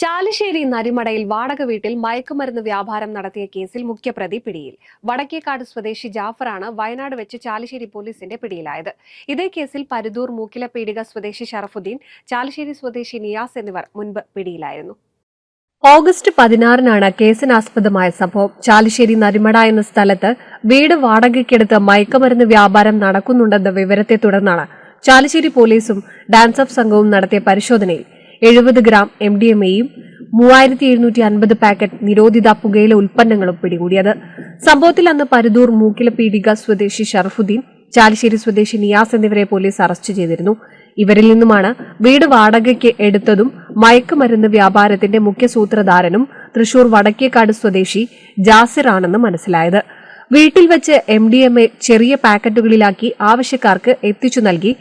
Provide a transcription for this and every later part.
ചാലിശ്ശേരി നരിമടയിൽ വാടക വീട്ടിൽ മയക്കുമരുന്ന് വ്യാപാരം നടത്തിയ കേസിൽ മുഖ്യപ്രതി പിടിയിൽ. വടക്കേക്കാട് സ്വദേശി ജാഫറാണ് വയനാട് വെച്ച് ചാലശ്ശേരി പോലീസിന്റെ പിടിയിലായത്. ഇതേ കേസിൽ പരുതൂർ മൂക്കിലപീടിക സ്വദേശി ഷറഫുദ്ദീൻ ചാലശ്ശേരി സ്വദേശി നിയാസ് എന്നിവർ മുൻപ് പിടിയിലായിരുന്നു. ഓഗസ്റ്റ് പതിനാറിനാണ് കേസിനാസ്പദമായ സംഭവം. ചാലിശ്ശേരി നരിമട എന്ന സ്ഥലത്ത് വീട് വാടകയ്ക്കെടുത്ത് മയക്കുമരുന്ന് വ്യാപാരം നടക്കുന്നുണ്ടെന്ന വിവരത്തെ തുടർന്നാണ് ചാലിശ്ശേരി പോലീസും ഡാൻസ് ഓഫ് സംഘവും നടത്തിയ പരിശോധനയിൽ എഴുപത് ഗ്രാം എം ഡി എം എയും മൂവായിരത്തി എഴുന്നൂറ്റി അൻപത് പാക്കറ്റ് നിരോധിത പുകയില ഉൽപ്പന്നങ്ങളും പിടികൂടിയത്. സംഭവത്തിൽ അന്ന് പരുതൂർ മൂക്കിലപീടിക സ്വദേശി ഷറഫുദ്ദീൻ ചാലിശ്ശേരി സ്വദേശി നിയാസ് എന്നിവരെ പോലീസ് അറസ്റ്റ് ചെയ്തിരുന്നു. ഇവരിൽ നിന്നുമാണ് വീട് വാടകയ്ക്ക് എടുത്തതും മയക്കുമരുന്ന് വ്യാപാരത്തിന്റെ മുഖ്യ സൂത്രധാരനും തൃശൂർ വടക്കേക്കാട് സ്വദേശി ജാസിറാണെന്ന് മനസ്സിലായത്. വീട്ടിൽ വെച്ച് എം ഡി എം എ ചെറിയ പാക്കറ്റുകളിലാക്കി ആവശ്യക്കാർക്ക് എത്തിച്ചു നൽകി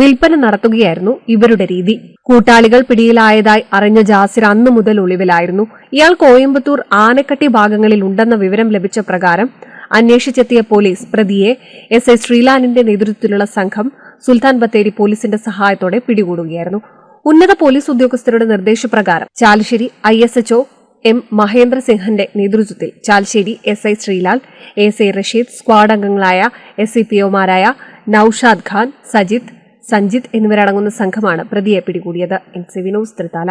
വിൽപ്പന നടത്തുകയായിരുന്നു ഇവരുടെ രീതി. കൂട്ടാളികൾ പിടിയിലായതായി അറിഞ്ഞ ജാസിർ അന്നു മുതൽ ഒളിവിലായിരുന്നു. ഇയാൾ കോയമ്പത്തൂർ ആനക്കട്ടി ഭാഗങ്ങളിൽ ഉണ്ടെന്ന വിവരം ലഭിച്ച പ്രകാരം അന്വേഷിച്ചെത്തിയ പോലീസ് പ്രതിയെ എസ്. ഐ ശ്രീലാലിന്റെ നേതൃത്വത്തിലുള്ള സംഘം സുൽത്താൻ ബത്തേരി പോലീസിന്റെ സഹായത്തോടെ പിടികൂടുകയായിരുന്നു. ഉന്നത പോലീസ് ഉദ്യോഗസ്ഥരുടെ നിർദ്ദേശപ്രകാരം Chalissery I S HO M Mahendra സിംഹന്റെ നേതൃത്വത്തിൽ Chalissery S I Sreelal S I Rasheed squad അംഗങ്ങളായ എസ് സി പി ഒമാരായ നൌഷാദ് ഖാൻ സജിത് സഞ്ജിത് എന്നിവരടങ്ങുന്ന സംഘമാണ് പ്രതിയെ പിടികൂടിയത്. N C Vinod Thrithala.